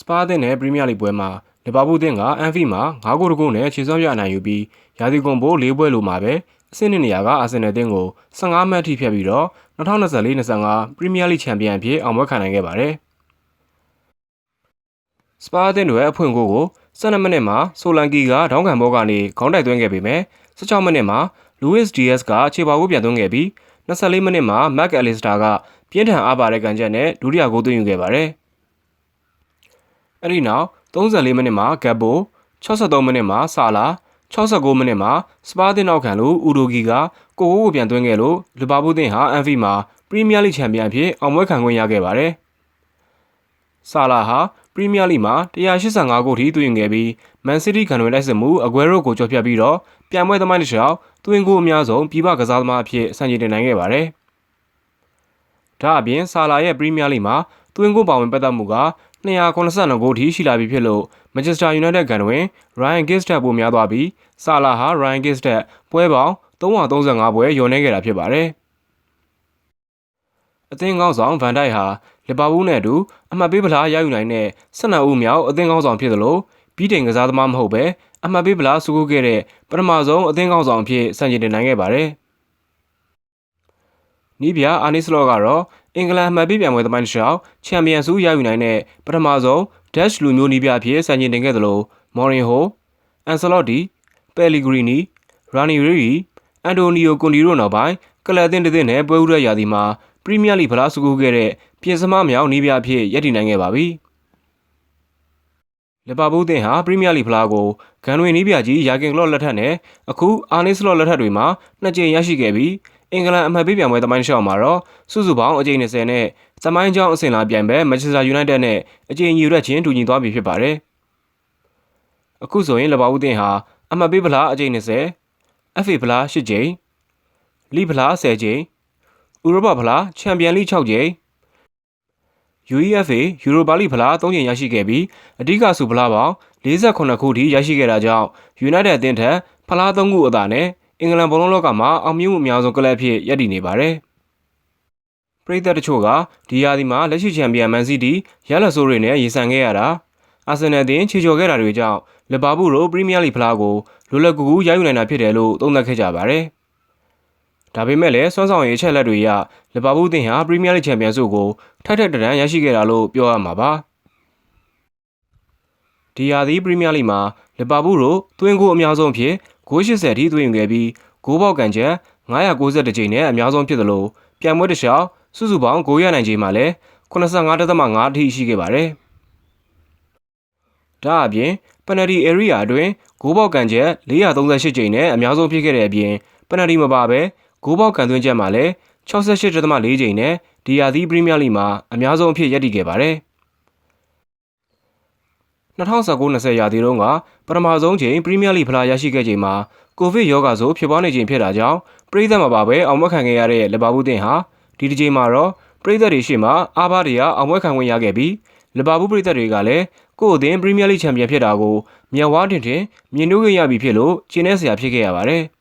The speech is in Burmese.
စပါးသင်းနဲ့ပရီးမီးယားလိပွဲမှာလီဗာပူးသင်းကအန်ဖီမှာ9ဂိုးတဂိုးနဲ့ခြေစွမ်းပြအနိုင်ယူပြီးရာသီကုန်ပိုး၄ပွဲလိုမှာပဲအဆင့်နှစ်နေရာကအာဆင်နယ်သင်းကို15မှတ်ထိဖြတ်ပြီးတော့2024-25ပရီးမီးယားလိချန်ပီယံအဖြစ်အောင်ပွဲခံနိုင်ခဲ့ပါတယ်။စပါးအသင်းတွေအဖွင့်ကိုကို12မိနစ်မှာဆိုလန်ကီကဒေါင်းကန်ဘောကနေခေါင်းတိုက်သွင်းခဲ့ပေမဲ့16မိနစ်မှာလူးဝစ်ဒီယက်စ်ကခြေပါကိုပြန်သွင်းခဲ့ပြီး24မိနစ်မှာမက်အယ်လီစတာကပြင်းထန်အားပါတဲ့ကန်ချက်နဲ့ဒုတိယဂိုးသွင်းယူခဲ့ပါတယ်။ အဲ့ဒီနောက်34မိနစ်မှာဂက်ဘို63မိနစ်မှာဆာလာ69မိနစ်မှာစပါးတင်နောက်ခံလို့ဥဒိုဂီကကိုကိုကိုပြန်သွင်းခဲ့လို့လီဗာပူးတင်ဟာအန်ဖီမှာပရီးမီးယားလိချန်ပီယံအဖြစ်အောင်ပွဲခံခွင့်ရခဲ့ပါတယ်။ဆာလာဟာပရီးမီးယားလိမှာ185ဂိုးထိသွင်းခဲ့ပြီးမန်စီးတီးခံဝင်တိုက်စစ်မှုအကွဲရိုကိုကျော်ဖြတ်ပြီးတော့ပြိုင်ပွဲသမိုင်းတစ်လျှောက်သွင်းဂိုးအများဆုံးပြည်ပကစားသမားအဖြစ်ဆန်ကျင်တင်နိုင်ခဲ့ပါတယ်။ဒါအပြင်ဆာလာရဲ့ပရီးမီးယားလိမှာသွင်းဂိုးပါဝင်ပတ်သက်မှုက 282ဂိုးထိရှိလာပြီဖြစ်လို့မန်ချက်စတာယူနိုက်တက်ကန်တွင် Ryan Giggs တက်ပိုများသွားပြီးဆာလာဟာ Ryan Giggs တက်ပွဲပေါင်း335ပွဲရောနေခဲ့တာဖြစ်ပါတယ်။အသင်းကောင်းဆောင်ဗန်ဒိုက်ဟာလီဗာပူးနဲ့အတူအမှတ်ပေးဗလားရယူနိုင်တဲ့12ဦးမြောက်အသင်းကောင်းဆောင်ဖြစ်သလိုပြီးတင်ကစားသမားမဟုတ်ပဲအမှတ်ပေးဗလားစုခုခဲ့တဲ့ပထမဆုံးအသင်းကောင်းဆောင်အဖြစ်ဆန်ကျင်တင်နိုင်ခဲ့ပါတယ်။နီးပြအာနီစလော့ကတော့ အင်္ဂလန်အမှတ်ပေးပြိုင်ပွဲသမိုင်းတစ်လျှောက်ချန်ပီယံဆုရယူနိုင်တဲ့ပထမဆုံး Dutch လူမျိုးနီးပြအဖြစ်ဆန်ကျင်တင်ခဲ့သလိုမော်ရင်ဟိုအန်ဆလော့တီပယ်လီဂရီနီရာနီရီအန်တိုနီယိုကွန်ဒီရိုနောက်ပိုင်းကလပ်အသင်းတစ်သင်းနဲ့ပွဲဥရရာသီမှာပရီးမီးယားလိဖလားစုကူးခဲ့တဲ့ပြင်စမမြောက်နီးပြအဖြစ်ရည်တည်နိုင်ခဲ့ပါပြီလီဗာပူးသင်းဟာပရီးမီးယားလိဖလားကိုဂန်ဝင်နီးပြကြီးယာကင်ကလော့လက်ထက်နဲ့အခုအာနီစလော့လက်ထက်တွေမှာနှစ်ကြိမ်ရရှိခဲ့ပြီး အင်္ဂလန်အမှတ်ပေးပြိုင်ပွဲသမိုင်းရှော့မှာတော့စုစုပေါင်းအကြိမ်20နဲ့သမိုင်းကြောင်းအဆင့်လာပြိုင်ပွဲမန်ချက်စတာယူနိုက်တက်နဲ့အကြိမ်ယူရက်ချင်းတူညီသွားပြီဖြစ်ပါတယ်။အခုဆိုရင်လဘာဦးတင်ဟာအမှတ်ပေးဗလားအကြိမ်20 FA ဗလား10ကြိမ်လိဗလား10ကြိမ်ဥရောပဗလားချန်ပီယံလိ6ကြိမ် UEFA ယူရိုပါလိဖလား3ကြိမ်ရရှိခဲ့ပြီးအဓိကဆုဖလားပေါင်း48ခုထိရရှိခဲ့တာကြောင့် United အသင်းထက်ဖလား3ခုအသာနဲ့ အင်္ဂလန်ဘောလုံးလောကမှာအောင်မြင်မှုအများဆုံးကလပ်ဖြစ်ရပ်တည်နေပါတယ်။ပရိသတ်တချို့ကဒီယာဒီမှာလက်ရှိချန်ပီယံမန်စီးတီးရလက်ဆိုးတွေနဲ့ရင်ဆိုင်ခဲ့ရတာအာဆင်နယ်အသင်းခြေချော်ခဲ့တာတွေကြောင့်လီဗာပူးတို့ပရီးမီးယားလိဖလားကိုလွယ်လွယ်ကူကူရယူနိုင်တာဖြစ်တယ်လို့သုံးသပ်ခဲ့ကြပါတယ်။ဒါပေမဲ့လည်းစွမ်းဆောင်ရည်အချက်လက်တွေအရလီဗာပူးအသင်းဟာပရီးမီးယားလိချန်ပီယံဆုကိုထိုက်ထိုက်တန်တန်ရရှိခဲ့တာလို့ပြောရမှာပါ။ဒီယာဒီပရီးမီးယားလိမှာလီဗာပူးတို့သွင်းကိုအများဆုံးဖြစ် ဂိုး80ထိသွင်းယူခဲ့ပြီးဂိုးပေါက်ကန်ချက်992ကြိမ်နဲ့အများဆုံးဖြစ်သလိုပြိုင်ပွဲတစ်လျှောက်စုစုပေါင်းဂိုးရနိုင်ချိန်မှာလည်း85.5အထိရှိခဲ့ပါတယ်။ဒါအပြင်ပနတီ area အတွင်းဂိုးပေါက်ကန်ချက်438ကြိမ်နဲ့အများဆုံးဖြစ်ခဲ့တဲ့အပြင်ပနတီမပါဘဲဂိုးပေါက်ကန်သွင်းချက်မှာလည်း68.4ကြိမ်နဲ့ဒီယာသီပရီးမီးယားလိမှာအများဆုံးအဖြစ်ရပ်တည်ခဲ့ပါတယ်။ 2019-20ရာသီတုန်းကပထမဆုံးချိန်ပရီးမီးယားလိဖလားရရှိခဲ့ချိန်မှာကိုဗစ်ရောဂါဆိုးဖြစ်ပွားနေခြင်းဖြစ်တာကြောင့်ပရိသတ်မှာပါပဲအောင်မခံခဲ့ရတဲ့လီဗာပူးတင်ဟာဒီတစ်ချိန်မှာတော့ပရိသတ်တွေရှေ့မှာအားပါးတွေကအောင်ပွဲခံခွင့်ရခဲ့ပြီးလီဗာပူးပရိသတ်တွေကလည်းကို့အသင်းပရီးမီးယားလိချန်ပီယံဖြစ်တာကိုမြန်ဝါတင်တင်မြင်နှုတ်ခဲ့ရပြီဖြစ်လို့ကျင်းနေစရာဖြစ်ခဲ့ရပါတယ်။